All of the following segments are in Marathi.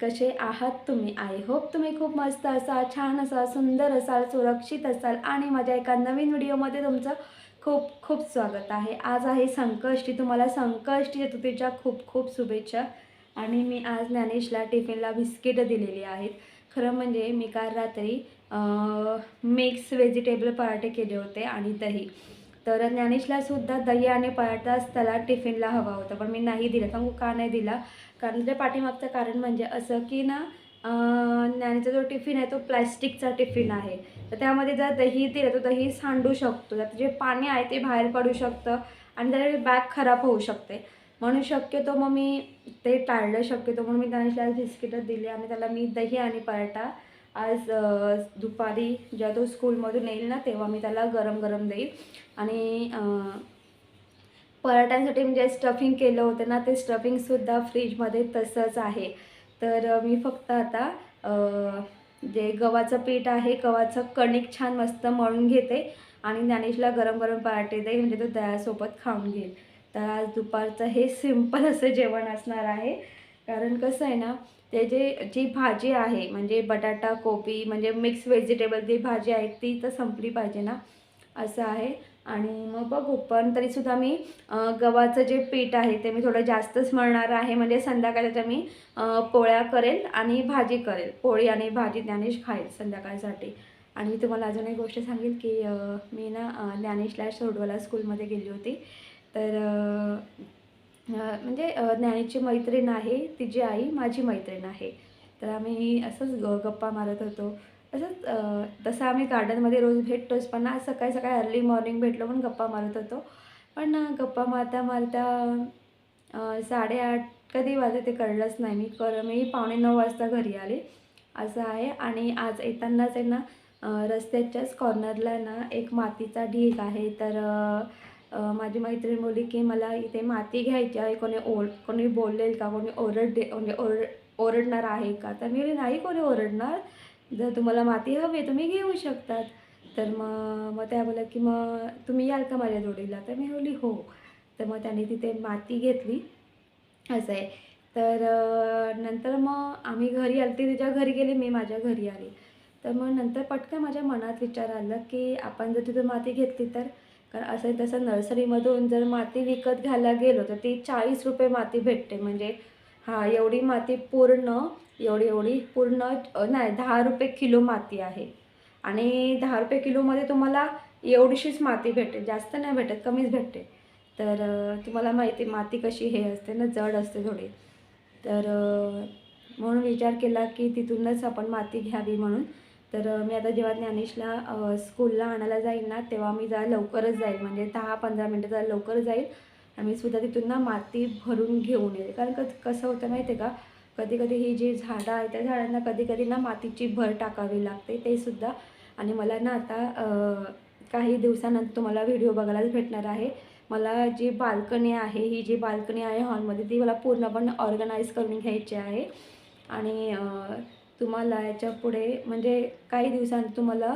कसे आहात तुम्ही? आय होप तुम्ही खूप मस्त असाल छान असाल सुंदर असाल सुरक्षित असाल आणि माझ्या एका नवीन व्हिडिओमध्ये तुमचं खूप खूप स्वागत आहे. आज आहे संकष्टी. तुम्हाला संकष्टी चतुर्थीच्या खूप खूप शुभेच्छा. आणि मी आज ज्ञानेशला टिफिनला बिस्किट दिलेली आहेत. खरं म्हणजे मी काल रात्री मिक्स व्हेजिटेबल पराठे केले होते आणि दही. तर ज्ञानेशला सुद्धा दही आणि पराठा त्याला टिफिनला हवा होता पण मी नाही दिला. सांगू का नाही दिला? कारण त्या पाठीमागचं कारण म्हणजे असं की ना अं, जो टिफिन आहे तो प्लॅस्टिकचा टिफिन आहे. तर त्यामध्ये जर दही दिलं तर दही सांडू शकतो. त्यात जे पाणी आहे ते बाहेर पडू शकतं आणि त्याची बॅग खराब होऊ शकते. म्हणून शक्यतो मग मी ते टाळलं. शक्यतो म्हणून मी ज्ञानेशला बिस्किटं दिले आणि त्याला मी दही आणि पराठा आज दुपारी जेव्हा तो स्कूलमधून येईल ना तेव्हा मी त्याला गरम गरम देईल. आणि पराठ्यांसाठी मी जे स्टफिंग केलं होतं ना ते स्टफिंगसुद्धा फ्रीजमध्ये तसंच आहे. तर मी फक्त आता जे गव्हाचं पीठ आहे गव्हाचं कणिक छान मस्त मळून घेते आणि ज्ञानेशला गरम गरम पराठे देईल म्हणजे तो दह्यासोबत खाऊन घेईल. तर आज दुपारचं हे सिंपल असं जेवण असणार आहे. कारण कसं आहे ना ते जे जी भाजी आहे म्हणजे बटाटा कोबी म्हणजे मिक्स व्हेजिटेबल जी भाजी आहे ती तर संपली पाहिजे ना असं आहे. आणि मग बघू पण तरीसुद्धा मी गव्हाचं जे पीठ आहे ते मी थोडं जास्तच मळणार आहे. म्हणजे संध्याकाळच्या मी पोळ्या करेल आणि भाजी करेल. पोळी आणि भाजी ज्ञानेश खाईल संध्याकाळसाठी. आणि मी तुम्हाला अजून एक गोष्ट सांगेल की मी ना ज्ञानेशला सोडवाला स्कूलमध्ये गेली होती. तर म्हणजे ज्ञानेशची मैत्रीण आहे तिची आई माझी मैत्रीण आहे. तर आम्ही असंच ग गप्पा मारत होतो. असंच तसं आम्ही गार्डनमध्ये रोज भेटतोच. पण आज सकाळी सकाळी अर्ली मॉर्निंग भेटलो पण गप्पा मारत होतो. पण गप्पा मारता मारता साडेआठ कधी वाजले ते कळलंच नाही. मी कर मी पावणे नऊ वाजता घरी आले. असं आहे. आणि आज येतानाच आहे ना रस्त्याच्याच कॉर्नरला ना एक मातीचा ढीग आहे. तर माझी मैत्रीण बोलली की मला इथे माती घ्यायची आहे. कोणी ओर कोणी बोललेल का? कोणी ओरडे म्हणजे ओरड ओरडणार आहे का? तर मी नाही कोणी ओरडणार. जर तुम्हाला माती हवी आहे तुम्ही घेऊ शकतात. तर मग मग त्या बोला की मग तुम्ही याल का माझ्या जोडीला? तर मी बोलली हो. तर मग त्यांनी तिथे माती घेतली. असं आहे. तर नंतर मग आम्ही घरी आली ती तिच्या घरी गेली मी माझ्या घरी आली. तर मग नंतर पटकन माझ्या मनात विचार आला की आपण जर तिथं माती घेतली तर? कारण असं आहे तसं नर्सरीमधून जर माती विकत घ्यायला गेलो तर ती चाळीस रुपये माती भेटते. म्हणजे हां एवढी माती पूर्ण एवढी एवढी पूर्ण नाही दहा रुपये किलो माती आहे. आणि दहा रुपये किलोमध्ये तुम्हाला एवढीशीच माती भेटेल. जास्त नाही भेटत कमीच भेटते. तर तुम्हाला माहिती माती कशी हे असते ना जड असते थोडी. तर म्हणून विचार केला की तिथूनच आपण माती घ्यावी म्हणून. तर मी आता जेव्हा ज्ञानेशला स्कूलला आणायला जाईल ना तेव्हा मी जरा लवकरच जाईल. म्हणजे दहा पंधरा मिनटं जरा लवकर जाईल. आणि मी सुद्धा तिथून ना माती भरून घेऊन येईल. कारण कसं होतं माहिती आहे का कधी कधी ही जी झाडं आहेत त्या झाडांना कधी कधी ना मातीची भर टाकावी लागते ते सुद्धा. आणि मला ना आता काही दिवसानंतर तुम्हाला व्हिडिओ बघायलाच भेटणार आहे. मला जी बाल्कनी आहे ही जी बाल्कनी आहे हॉलमध्ये ती मला पूर्णपणे ऑर्गनाईज करून घ्यायची आहे. आणि तुम्हाला याच्यापुढे म्हणजे काही दिवसांत तुम्हाला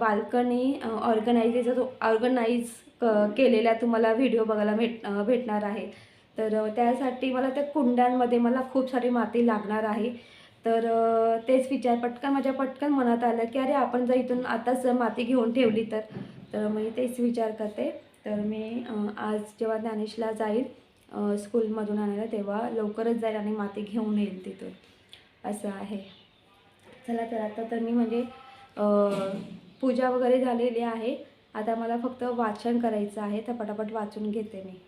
बाल्कनी ऑर्गनायझेचा जो ऑर्गनाईज क केलेल्या तुम्हाला व्हिडिओ बघायला भेट भेटणार आहे. तर त्यासाठी मला त्या कुंड्यांमध्ये मला खूप सारी माती लागणार आहे. तर तेच विचार पटकन माझ्या पटकन मनात आलं की अरे आपण जर इथून आताच माती घेऊन ठेवली तर. तर मी तेच विचार करते. तर मी आज जेव्हा ज्ञानेशला जाईल स्कूलमधून आणायला तेव्हा लवकरच जाईल आणि माती घेऊन येईल तिथून. असं आहे. चला तर आता तर मी म्हणजे पूजा वगैरे झालेली आहे. आता मला फक्त वाचन करायचं आहे. तर पटापट वाचून घेते मी.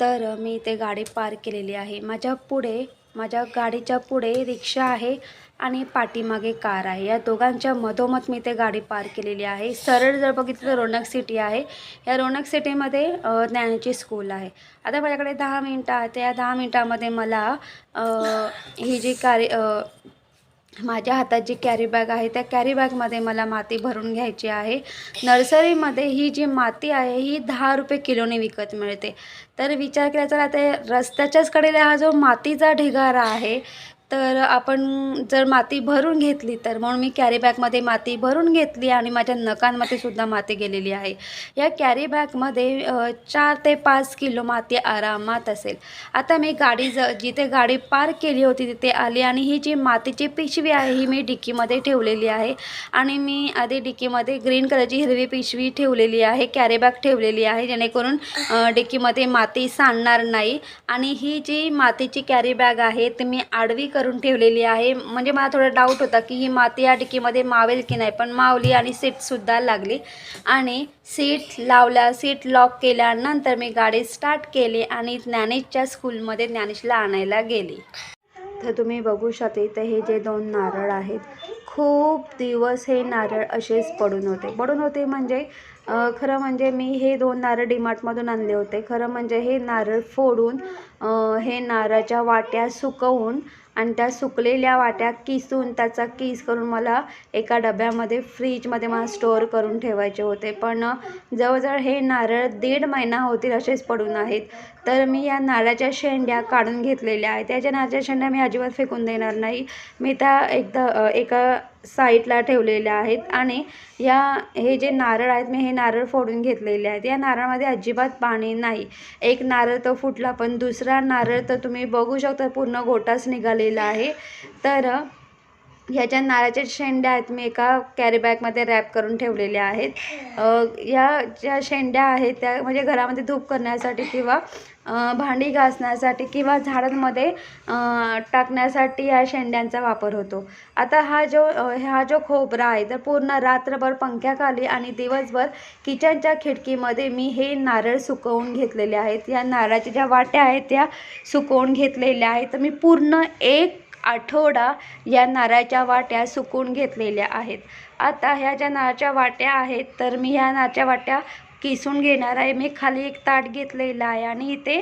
तर मी इथे गाडी पार्क केलेली आहे. माझ्या पुढे माझ्या गाडीच्या पुढे रिक्षा आहे आणि पाठीमागे कार आहे. या दोघांच्या मधोमध मी ते गाडी पार्क केलेली आहे. सरळ जर बघितलं तर रोनक सिटी आहे. या रोनक सिटीमध्ये ज्ञानाची स्कूल आहे. आता माझ्याकडे दहा मिनटं आहे त्या दहा मिनटामध्ये मला ही जी कार्य माझ्या हातात जी कॅरी बॅग आहे त्या कॅरी बॅगमध्ये मला माती भरून घ्यायची आहे. नर्सरीमध्ये ही जी माती आहे ही दहा रुपये किलोने विकत मिळते. तर विचार केला तर आता रस्त्याच्याच कडेला हा जो मातीचा ढिगारा आहे तर आपण जर माती भरून घेतली तर म्हणून मी कॅरी बॅगमध्ये माती भरून घेतली आणि माझ्या नकांमध्ये सुद्धा माती गेलेली आहे. या कॅरी बॅगमध्ये चार ते पाच किलो माती आरामात असेल. आता मी गाडी ज जिथे गाडी पार्क केली होती तिथे आली आणि ही जी मातीची पिशवी आहे ही मी डिक्कीमध्ये ठेवलेली आहे. आणि मी आधी डिक्कीमध्ये ग्रीन कलरची हिरवी पिशवी ठेवलेली आहे कॅरी बॅग ठेवलेली आहे जेणेकरून डिक्कीमध्ये माती सांडणार नाही. आणि ही जी मातीची कॅरी बॅग आहे ती मी आडवी करून ठेवलेली आहे. म्हणजे मला थोडा डाऊट होता की ही माती या डिक्कीमध्ये मावेल की नाही पण मावली आणि सीटसुद्धा लागली. आणि सीट लावल्या सीट लॉक केल्यानंतर मी गाडी स्टार्ट केली आणि ज्ञानेशच्या स्कूलमध्ये ज्ञानेशला आणायला गेली. तर तुम्ही बघू शकता इथं हे जे दोन नारळ आहेत खूप दिवस हे नारळ असेच पडून होते. पडून होते म्हणजे खरं म्हणजे मी हे दोन नारळ डीमार्टमधून आणले होते. खरं म्हणजे हे नारळ फोडून हे नारळाच्या वाट्या सुकवून आणि त्या सुकलेल्या वाट्या किसून त्याचा किस करून मला एका डब्यामध्ये फ्रीजमध्ये मला स्टोअर करून ठेवायचे होते. पण जवळजवळ हे नारळ दीड महिना होतील असेच पडून आहेत. तर मी या नारळाच्या शेंड्या काढून घेतलेल्या आहेत. त्याच्या नारळाच्या शेंड्या मी अजिबात फेकून देणार नाही. मी त्या एकदा एका साईडला ठेवलेल्या आहेत आणि या हे जे नारळ आहेत मी हे नारळ फोडून घेतलेले आहेत. या नारळामध्ये अजिबात पाणी नाही. एक नारळ तर फुटला पण दुसरा नारळ तर तुम्ही बघू शकता पूर्ण गोटाच निघालेला आहे. तर ह्या ज्या नारळाच्या शेंड्या आहेत मी एका कॅरीबॅगमध्ये रॅप करून ठेवलेल्या आहेत. ह्या या ज्या शेंड्या आहेत त्या म्हणजे घरामध्ये धूप करण्यासाठी किंवा भांडी घासण्यासाठी किंवा झाडांमध्ये टाकण्यासाठी या शेंड्यांचा वापर होतो. आता हा जो हा जो खोबरा आहे तर पूर्ण रात्रभर पंख्याखाली आणि दिवसभर किचनच्या खिडकीमध्ये मी हे नारळ सुकवून घेतलेले आहेत. या नारळाच्या ज्या वाट्या आहेत त्या सुकवून घेतलेल्या आहेत. तर मी पूर्ण एक आठवडा या नारळाच्या वाट्या सुकून घेतलेल्या आहेत. आता ह्या ज्या नारळाच्या वाट्या आहेत तर मी ह्या नारळाच्या वाट्या किसून घेणार आहे. मी खाली एक ताट घेतलेला आहे आणि इथे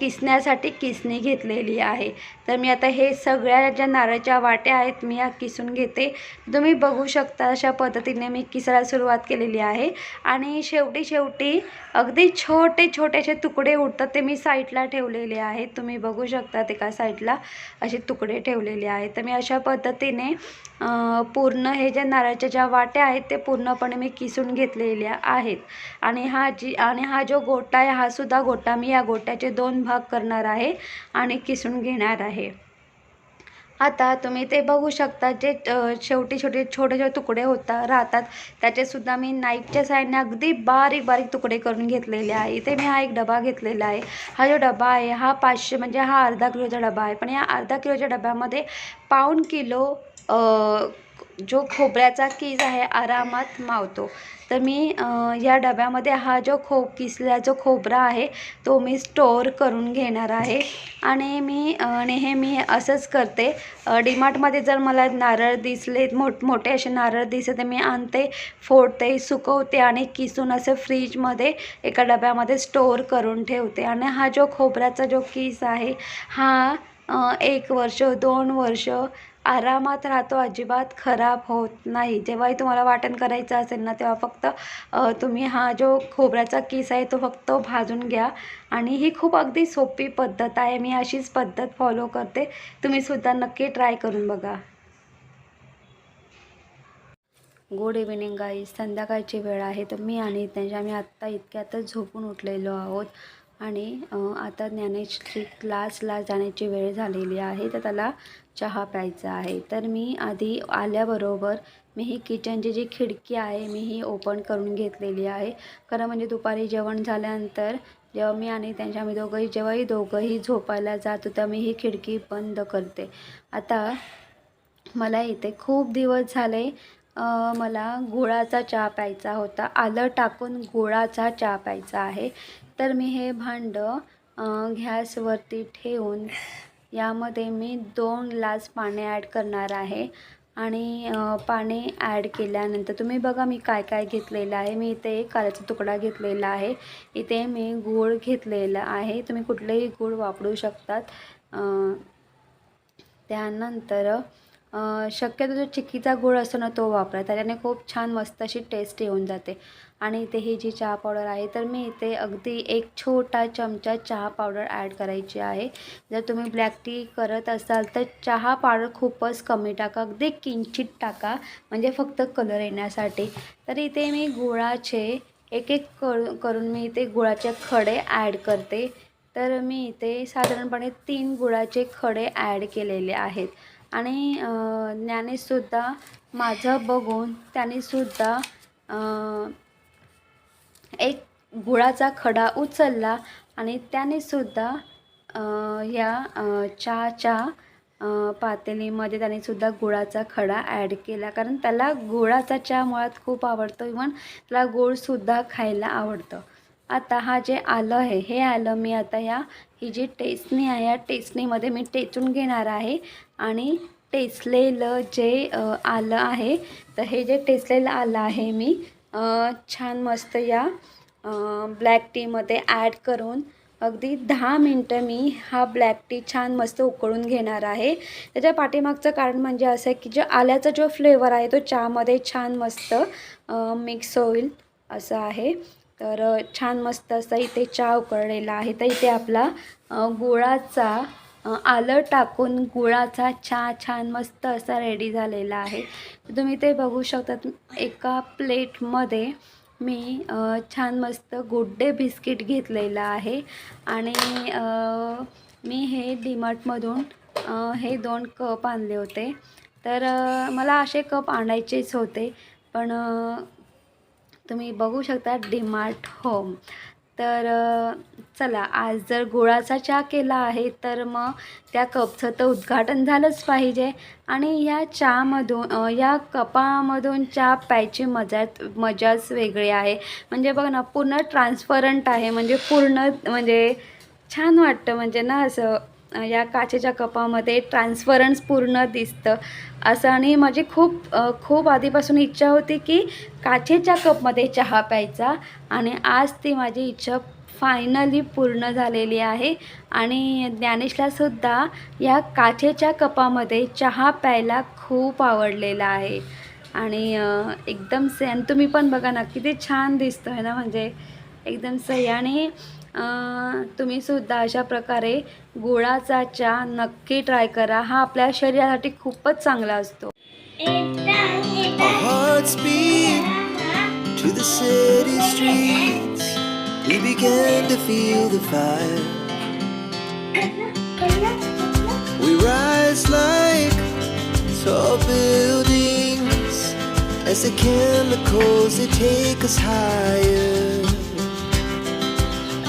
किसण्यासाठी किसणी घेतलेली आहे. तर मी आता हे सगळ्या ज्या नारळाच्या वाट्या आहेत मी या किसून घेते. तुम्ही बघू शकता अशा पद्धतीने मी किसायला सुरुवात केलेली आहे. आणि शेवटी शेवटी अगदी छोटे छोटेसे तुकडे उठतात ते मी साईडला ठेवलेले आहेत. तुम्ही बघू शकता ते का साईडला असे तुकडे ठेवलेले आहेत. तर मी अशा पद्धतीने पूर्ण हे ज्या नारळाच्या ज्या वाट्या आहेत ते पूर्णपणे मी किसून घेतलेल्या आहेत. आणि हा जी आणि हा जो गोटा आहे हा सुद्धा गोटा मी या गोट्याचे दोन भाग करणार आहे आणि किसून घेणार आहे. आता तुम्ही ते बघू शकता जे शेवटी छोटे छोटे छोटे तुकडे होता राहतात त्याचेसुद्धा मी नाईफच्या साईडने अगदी बारीक बारीक तुकडे करून घेतलेले आहे. इथे मी हा एक डबा घेतलेला आहे. हा जो डबा आहे हा पाचशे म्हणजे हा अर्धा किलोचा डबा आहे. पण या अर्धा किलोच्या डब्यामध्ये पाऊण किलो जो खोबऱ्याचा किस आहे आरामात मावतो. तर मी या डब्यामध्ये हा जो खो किसला जो खोबरा आहे तो मी स्टोअर करून घेणार आहे. आणि मी नेहमी असंच करते. डीमार्टमध्ये जर मला नारळ दिसले मोठ मोठे असे नारळ दिसले तर मी आणते फोडते सुकवते आणि किसून असं फ्रीजमध्ये एका डब्यामध्ये स्टोअर करून ठेवते. आणि हा जो खोबऱ्याचा जो किस आहे हा एक वर्ष दोन वर्ष आरामात राहतो अजिबात खराब होत नाही. जेव्हाही तुम्हाला वाटण करायचं असेल ना तेव्हा फक्त तुम्ही हा जो खोबऱ्याचा किस आहे तो फक्त भाजून घ्या. आणि ही खूप अगदी सोपी पद्धत आहे. मी अशीच पद्धत फॉलो करते. तुम्ही सुद्धा नक्की ट्राय करून बघा. गुड इव्हिनिंग गाईज संध्याकाळची वेळ आहे. तर मी आणि त्यांच्या आम्ही आत्ता इतक्यातच झोपून उठलेलो आहोत. आणि आता ज्ञानेशची क्लासला जाण्याची वेळ झालेली आहे. तर त्याला चहा प्यायचा आहे. तर मी आधी आल्याबरोबर मी ही किचनची जी खिडकी आहे मी ही ओपन करून घेतलेली आहे. खरं म्हणजे दुपारी जेवण झाल्यानंतर जेव्हा मी आणि त्यांच्या आम्ही दोघंही जेव्हाही दोघंही झोपायला जातो तेव्हा मी ही खिडकी बंद करते. आता मला इथे खूप दिवस झाले मला गुळाचा चहा प्यायचा होता. आलं टाकून गुळाचा चहा प्यायचा आहे. तर मी हे भांडं गॅसवरती ठेवून यामध्ये मी दोन ग्लास पाणी ॲड करणार आहे. आणि पाणी ॲड केल्यानंतर तुम्ही बघा मी काय काय घेतलेलं आहे. मी इथे एक काल्याचा तुकडा घेतलेला आहे. इथे मी गूळ घेतलेला आहे. तुम्ही कुठलेही गूळ वापरू शकतात. त्यानंतर शक्यतो जो चिक्कीचा गूळ असतो ना तो वापरा त्याच्याने खूप छान मस्त अशी टेस्ट येऊन जाते. आणि इथे ही जी चहा पावडर आहे तर मी इथे अगदी एक छोटा चमचा चहा पावडर ॲड करायची आहे. जर तुम्ही ब्लॅक टी करत असाल तर चहा पावडर खूपच कमी टाका. अगदी किंचित टाका म्हणजे फक्त कलर येण्यासाठी. तर इथे मी गुळाचे एक एक कर करून मी इथे गुळाचे खडे ॲड करते. तर मी इथे साधारणपणे तीन गुळाचे खडे ॲड केलेले आहेत. आणि ज्ञानेसुद्धा ज्ञानेशसुद्धा माझं बघून त्यानेसुद्धा एक गुळाचा खडा उचलला आणि त्यानेसुद्धा ह्या चहाच्या पातेलीमध्ये त्याने सुद्धा गुळाचा खडा ॲड केला. कारण त्याला गुळाचा चहा मुळात खूप आवडतो. इवन त्याला गुळसुद्धा खायला आवडतं. आता हा जे आलं आहे हे आलं मी आता या ही जी टेचणी आहे या टेचणीमध्ये मी टेचून घेणार आहे. आणि टेसलेलं जे आलं आहे तर हे जे टेसलेलं आलं आहे मी छान मस्त या ब्लॅक टीमध्ये ॲड करून अगदी दहा मिनटं मी हा ब्लॅक टी छान मस्त उकळून घेणार आहे. त्याच्या पाठीमागचं कारण म्हणजे असं आहे की जो आल्याचा जो फ्लेवर आहे तो चहामध्ये छान मस्त मिक्स होईल असं आहे. तर छान मस्त असं इथे चहा उकळलेला आहे. तर इथे आपला गुळाचा आलं टाकून गुळाचा चहा छान मस्त असा रेडी झालेला आहे. तुम्ही ते बघू शकतात एका प्लेटमध्ये मी छान मस्त गुड डे बिस्किट घेतलेलं आहे. आणि मी हे डीमार्टमधून हे दोन कप आणले होते. तर मला असे कप आणायचेच होते. पण तुम्ही बघू शकता डीमार्ट होम. तर चला आज जर गुळाचा चहा केला आहे तर मग त्या कपचं तर उद्घाटन झालंच पाहिजे. आणि ह्या चहामधून या कपामधून चहा प्यायची मजा मजाच वेगळी आहे. म्हणजे बघ ना पूर्ण ट्रान्सपरंट आहे. म्हणजे पूर्ण म्हणजे छान वाटतं. म्हणजे ना असं या काचेच्या कपामध्ये ट्रान्सफरन्स पूर्ण दिसतं. असं आणि माझी खूप खूप आधीपासून इच्छा होती की काचेच्या कपमध्ये चहा प्यायचा आणि आज ती माझी इच्छा फायनली पूर्ण झालेली आहे आणि ज्ञानेशलासुद्धा या काचेच्या कपामध्ये चहा प्यायला खूप आवडलेला आहे. आणि एकदम से आणि तुम्ही पण बघा ना किती छान दिसतो आहे ना म्हणजे एकदम सही आणि तुम्ही सुद्धा अशा प्रकारे गुळाचा चहा नक्की ट्राय करा. हा आपल्या शरीरासाठी खूपच चांगला असतो. As the chemicals that take us higher.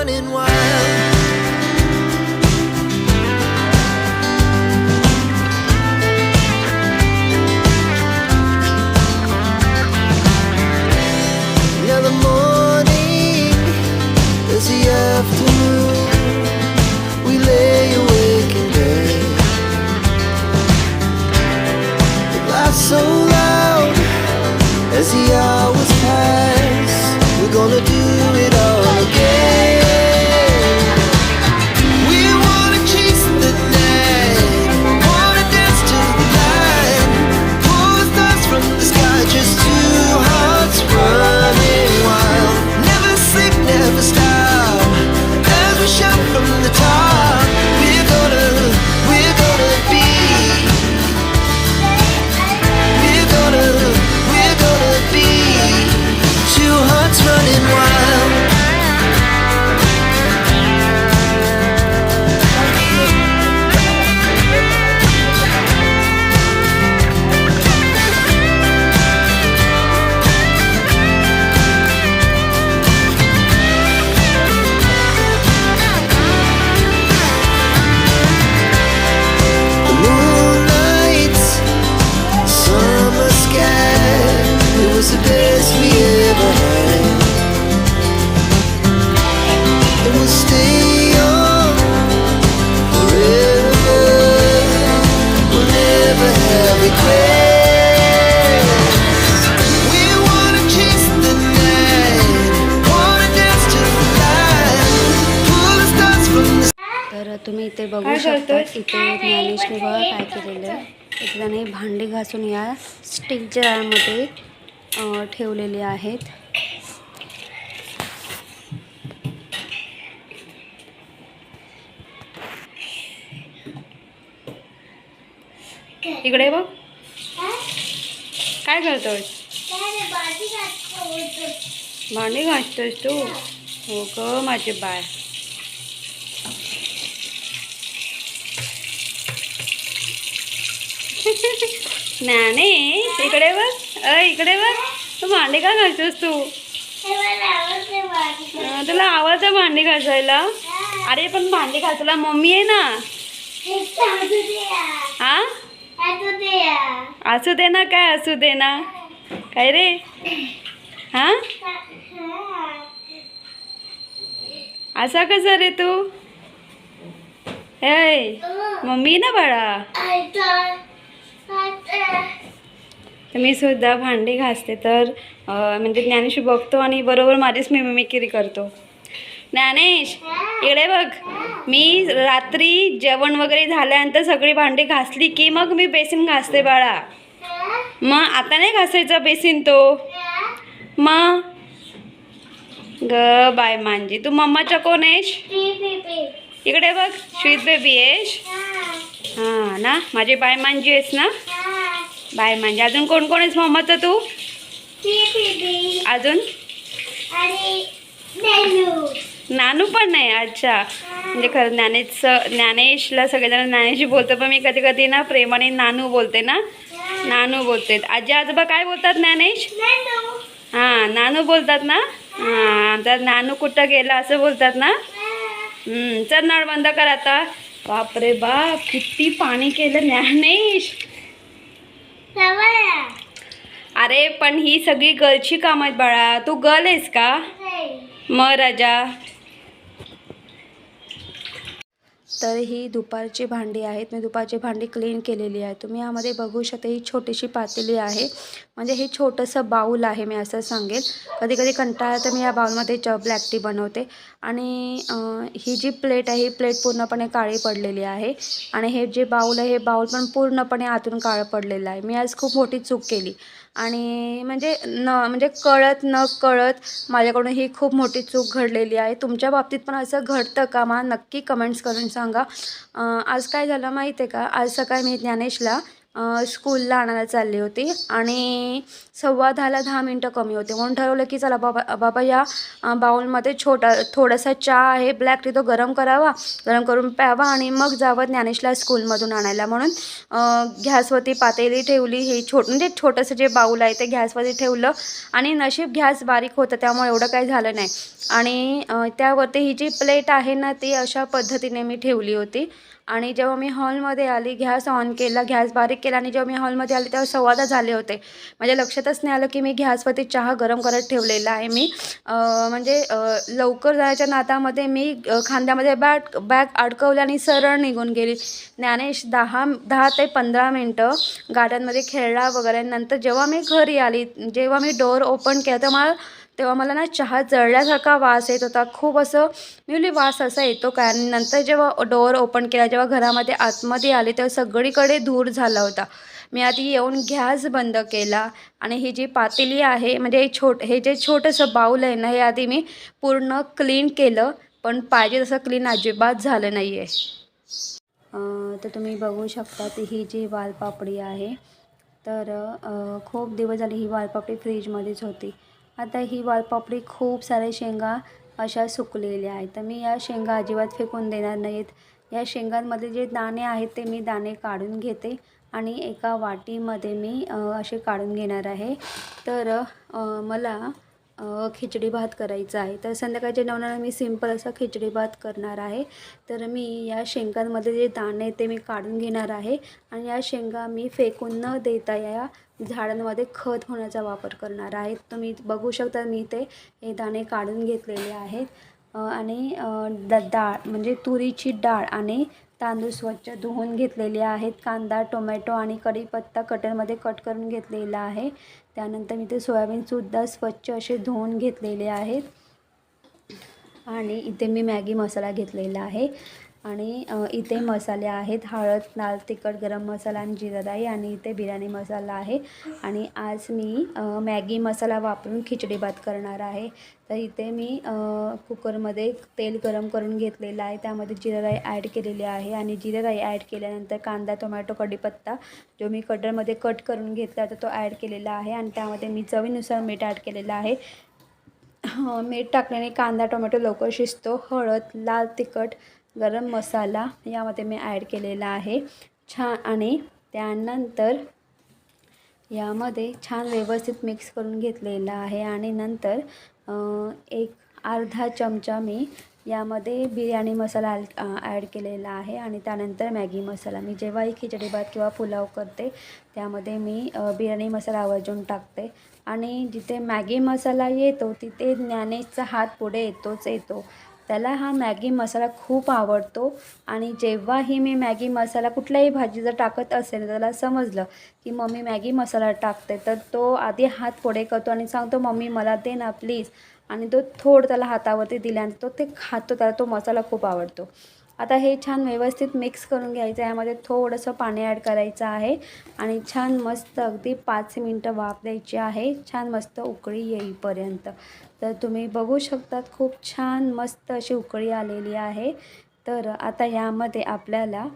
running wild. तुम्ही इथे बघू शकता? इथे ज्ञानेशने बघा काय केलेलं आहे. इथे त्याने भांडी घासून या स्टीलच्या जाळ्यामध्ये अं, ठेवलेले आहेत. इकडे बघ. काय करतोय? भांडी घासतोयस तू? हो ग माझे बाय. ज्ञाने इकडे बघ अ इकडे बघ तू भांडी का घालतोस तू? तुला आवाज आहे भांडी घासायला? अरे पण भांडी घासायला मम्मी आहे ना. हा असू दे ना काय असू दे ना. काय रे? हा असा कसा रे तू? हे मम्मी ना बाळा? मी सुद्धा भांडी घासते तर म्हणजे ज्ञानेश बघतो आणि बरोबर माझीच मी मिमिक्री करतो. ज्ञानेश इकडे बघ. मी रात्री जेवण वगैरे झाल्यानंतर सगळी भांडी घासली की मग मी बेसिन घासते बाळा. मग आता नाही घासायचा बेसिन तो. मग? ग बाय मांजी तू मम्माच्या कोण आहेस? इकडे बघ श्रीत बेबी आहेस? हां. ना? माझी बाय मांजी आहेस ना? बाय मांजी अजून कोण कोण आहेस मम्माचं तू? अजून? नानू. पण नाही अच्छा. म्हणजे खरं ज्ञानेश ज्ञानेशला सगळेजण ज्ञानेशी बोलतो पण मी कधी कधी ना प्रेमाने नानू बोलते ना? नानू बोलते. आजी आजोबा काय बोलतात ज्ञानेश? हां नानू बोलतात ना? हां. आमचा नानू कुठं गेला असं बोलतात ना? चल नळ बंद कर आता. बापरे बाप किती पाणी केलं ज्ञानेश. अरे पण ही सगळी गर्लची कामं आहेत बाळा. तू गर्ल आहेस का? मग राजा तर ही दुपारची भांडी आहेत. मी दुपारची भांडी क्लीन केलेली आहे तुम्ही यामध्ये बघू शकता ही छोटीशी पातेली आहे. म्हणजे हे छोटंसं बाऊल आहे मी असं सांगेल कधी कधी कंटाळा तर मी या बाऊलमध्ये च ब्लॅक टी बनवते. आणि ही जी प्लेट आहे ही प्लेट पूर्णपणे काळी पडलेली आहे. आणि हे जे बाऊल आहे हे बाऊल पण पूर्णपणे आतून काळं पडलेलं आहे. मी आज खूप मोठी चूक केली. आणि म्हणजे न म्हणजे कळत न कळत माझ्याकडून ही खूप मोठी चूक घडलेली आहे. तुमच्या बाबतीत पण असं घडतं का? मला नक्की कमेंट्स करून सांगा. आज काय झालं माहिती आहे का? आज सकाळी मी ज्ञानेशला स्कूलला आणायला चालली होती आणि सव्वा दहाला दहा मिनटं कमी होते. म्हणून ठरवलं की चला बाबा बाबा या बाऊलमध्ये बाउलमध्ये छोटा थोडासा चहा आहे ब्लॅक टी तो गरम करावा गरम करून प्यावा आणि मग जावं ज्ञानेशला स्कूलमधून आणायला. म्हणून गॅसवरती पातेली ठेवली ही छोट म्हणजे छोटंसं जे बाऊल आहे ते गॅसवरती ठेवलं आणि नशीब गॅस बारीक होतं त्यामुळे एवढं काही झालं नाही. आणि त्यावरती ही जी प्लेट आहे ना ती अशा पद्धतीने मी ठेवली होती. आणि जेव्हा मी हॉलमध्ये आली गॅस ऑन केला गॅस बारीक केला आणि जेव्हा मी हॉलमध्ये आली तेव्हा सव्वादा झाले होते. माझ्या लक्षातच नाही आलं की मी गॅसवरती चहा गरम करत ठेवलेला आहे मी. म्हणजे लवकर जायच्या नातामध्ये मी खांद्यामध्ये बॅट बॅग अडकवली आणि सरळ निघून गेली. ज्ञानेश दहा दहा ते पंधरा मिनटं गार्डनमध्ये खेळला वगैरे. नंतर जेव्हा मी घरी आली जेव्हा मी डोअर ओपन केला तर मला तेव्हा मला ना चहा जळल्यासारखा वास येत होता. खूप असं न्यूली वास असा येतो कारण नंतर जेव्हा डोअर ओपन केला जेव्हा घरामध्ये आतमध्ये आले तेव्हा सगळीकडे धूर झाला होता. मी आधी येऊन गॅस बंद केला आणि ही जी पातेली आहे म्हणजे छोट हे जे छोटंसं बाऊल आहे ना हे आधी मी पूर्ण क्लीन केलं पण पाहिजे तसं क्लीन अजिबात झालं नाही आहे तर तुम्ही बघू शकता ही जी वालपापडी आहे तर खूप दिवस झाले ही वालपापडी फ्रीजमध्येच होती. आता ही वालपापडी खूप साऱ्या शेंगा अशा सुकलेल्या आहेत. तर मी या शेंगा अजिबात फेकून देणार नाहीत. या शेंगांमध्ये जे दाणे आहेत ते मी दाणे काढून घेते आणि एका वाटीमध्ये मी असे काढून घेणार आहे. तर मला खिचडी भात करायचा आहे. तर संध्याकाळच्या जेवणाला मी सिंपल असा खिचडी भात करणार आहे. तर मी या शेंगांमध्ये जे दाणे ते मी काढून घेणार आहे आणि या शेंगा मी फेकून न देता या झाडांमध्ये खत होण्याचा वापर करणार आहे तुम्ही बघू शकता मी ते हे दाणे काढून घेतलेले आहेत. आणि द डाळ म्हणजे तुरीची डाळ आणि तांदूळ स्वच्छ धुवून घेतलेले आहेत. कांदा टोमॅटो आणि कढीपत्ता कटरमध्ये कट करून घेतलेला आहे. त्यानंतर मी ते सोयाबीनसुद्धा स्वच्छ असे धुवून घेतलेले आहेत. आणि इथे मी मॅगी मसाला घेतलेला आहे. आणि इथे मसाले आहेत. हळद लाल तिखट गरम मसाला आणि जिरादाई आणि इथे बिर्याणी मसाला आहे. आणि आज मी मॅगी मसाला वापरून खिचडी भात करणार आहे. तर इथे मी कुकरमध्ये तेल गरम करून घेतलेलं आहे. त्यामध्ये जिरा राई ॲड केलेली आहे आणि जिरा राई ॲड केल्यानंतर कांदा टोमॅटो कढीपत्ता जो मी कटरमध्ये कट करून घेतला होता तो ॲड केलेला आहे आणि त्यामध्ये मी चवीनुसार मीठ ॲड केलेलं आहे. मीठ टाकल्याने कांदा टोमॅटो लवकर शिजतो. हळद लाल तिखट गरम मसाला यामध्ये मी ॲड केलेला आहे. छान आणि त्यानंतर यामध्ये छान व्यवस्थित मिक्स करून घेतलेला आहे आणि नंतर एक अर्धा चमचा मी यामध्ये बिर्याणी मसाला ॲड केलेला आहे आणि त्यानंतर मॅगी मसाला. मी जेव्हाही खिचडी भात किंवा पुलाव करते त्यामध्ये मी बिर्याणी मसाला आवर्जून टाकते आणि जिथे मॅगी मसाला येतो तिथे ज्ञानेशचा हात पुढे येतोच येतो. त्याला हा मॅगी मसाला खूप आवडतो. आणि जेव्हाही मी मॅगी मसाला कुठल्याही भाजी जर टाकत असेल तर त्याला समजलं की मम्मी मॅगी मसाला टाकते तर तो आधी हात पुढे करतो आणि सांगतो मम्मी मला दे ना प्लीज. आणि तो थोड त्याला हातावरती दिल्यानंतर तो ते खातो त्याला तो मसाला खूप आवडतो. आता हे छान व्यवस्थित मिक्स करून घ्यायचं यामध्ये थोडंसं पाणी ॲड करायचं आहे. आणि छान मस्त अगदी पाच मिनटं वाफ द्यायची आहे. छान मस्त उकळी येईपर्यंत. तर तुम्ही बघू शकतात खूप छान मस्त अशी उकळी आलेली आहे. तर आता यामध्ये आपल्याला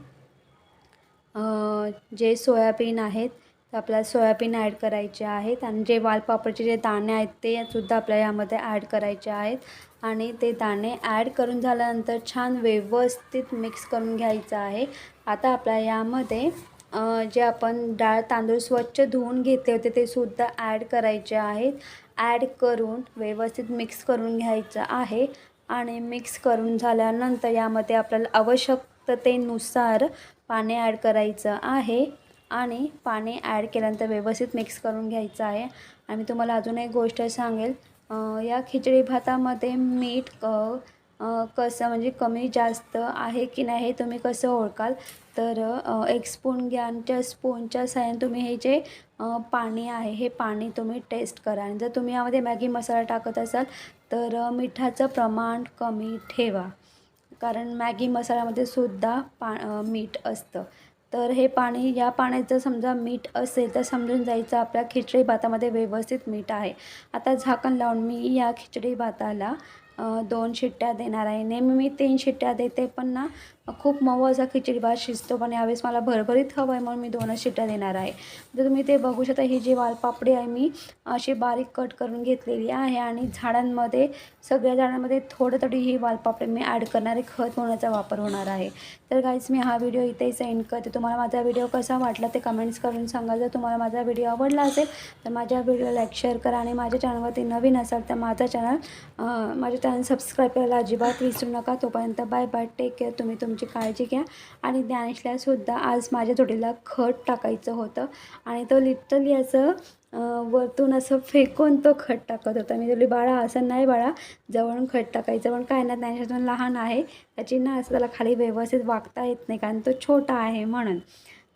जे सोयाबीन आहेत तर आपल्याला सोयाबीन ॲड करायचे आहेत आणि जे वालपापडचे जे दाणे आहेत ते सुद्धा आपल्याला यामध्ये ॲड करायचे आहेत. आणि ते दाणे ॲड करून झाल्यानंतर छान व्यवस्थित मिक्स करून घ्यायचं आहे. आता आपल्या यामध्ये जे आपण डाळ तांदूळ स्वच्छ धुवून घेतले होते ते सुद्धा ॲड करायचे आहेत. ॲड करून व्यवस्थित मिक्स करून घ्यायचं आहे. आणि मिक्स करून झाल्यानंतर यामध्ये आपल्याला आवश्यकतेनुसार पाणी ॲड करायचं आहे. आणि पाणी ॲड केल्यानंतर व्यवस्थित मिक्स करून घ्यायचं आहे. आणि तुम्हाला अजून एक गोष्ट सांगेल. या खिचडी भातामध्ये मीठ क कसं म्हणजे कमी जास्त आहे की नाही हे तुम्ही कसं ओळखाल? तर एक स्पून घ्या आणि त्या स्पूनच्या साहाय्याने तुम्ही हे जे पाणी आहे हे पाणी तुम्ही टेस्ट करा. आणि जर तुम्ही यामध्ये मॅगी मसाला टाकत असाल तर मिठाचं प्रमाण कमी ठेवा. कारण मॅगी मसाल्यामध्ये सुद्धा पा मीठ असतं. तर हे पाणी या पाण्यात जर समजा मीठ असेल तर समजून जायचं आपल्या खिचडी भातामध्ये व्यवस्थित मीठ आहे. आता झाकण लावून मी या खिचडी भाताला दोन शिट्ट्या देणार आहे. नेहमी मी तीन शिट्ट्या देते पण ना खूप मऊ असा खिचडी भात शिजतो पण यावेळेस मला भरभरीत हवं आहे म्हणून मी दोनच शिट्या देणार आहे. तर तुम्ही ते बघू शकता ही जी वालपापडी आहे मी अशी बारीक कट करून घेतलेली आहे आणि झाडांमध्ये सगळ्या झाडांमध्ये थोडं थोडी ही वालपापडी मी ॲड करणारे खत होण्याचा वापर होणार आहे. तर काहीच मी हा व्हिडिओ इथे सेंड करते. तुम्हाला माझा व्हिडिओ कसा वाटला ते कमेंट्स करून सांगा. जर तुम्हाला माझा व्हिडिओ आवडला असेल तर माझ्या व्हिडिओ लाईक शेअर करा आणि माझ्या चॅनलवरती नवीन असाल तर माझा चॅनल माझ्या चॅनल सबस्क्राईब करायला अजिबात विसरू नका. तोपर्यंत बाय बाय टेक केअर तुम्ही तुमची काळजी घ्या. आणि ज्ञानेशलासुद्धा आज माझ्या जोडीला खत टाकायचं होतं. आणि तो लिटरली असं वरतून असं फेकून तो खत टाकत होता. मी बोलली बाळा असं नाही बाळा. जवळून खत टाकायचं. पण काय ना ज्ञानेशातून लहान आहे. त्याची ना असं त्याला खाली व्यवस्थित वागता येत नाही. कारण तो छोटा आहे म्हणून.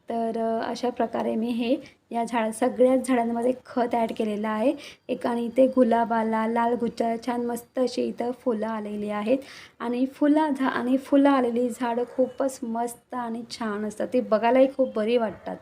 तर अशा प्रकारे मी हे या झाड सगळ्याच झाडांमध्ये खत ॲड केलेलं आहे. एक आणि इथे गुलाबाला लाल गुच्चा छान मस्त अशी इथं फुलं आलेली आहेत. आणि फुलं झा आणि फुलं आलेली झाडं खूपच मस्त आणि छान असतात. ती बघायलाही खूप बरी वाटतात.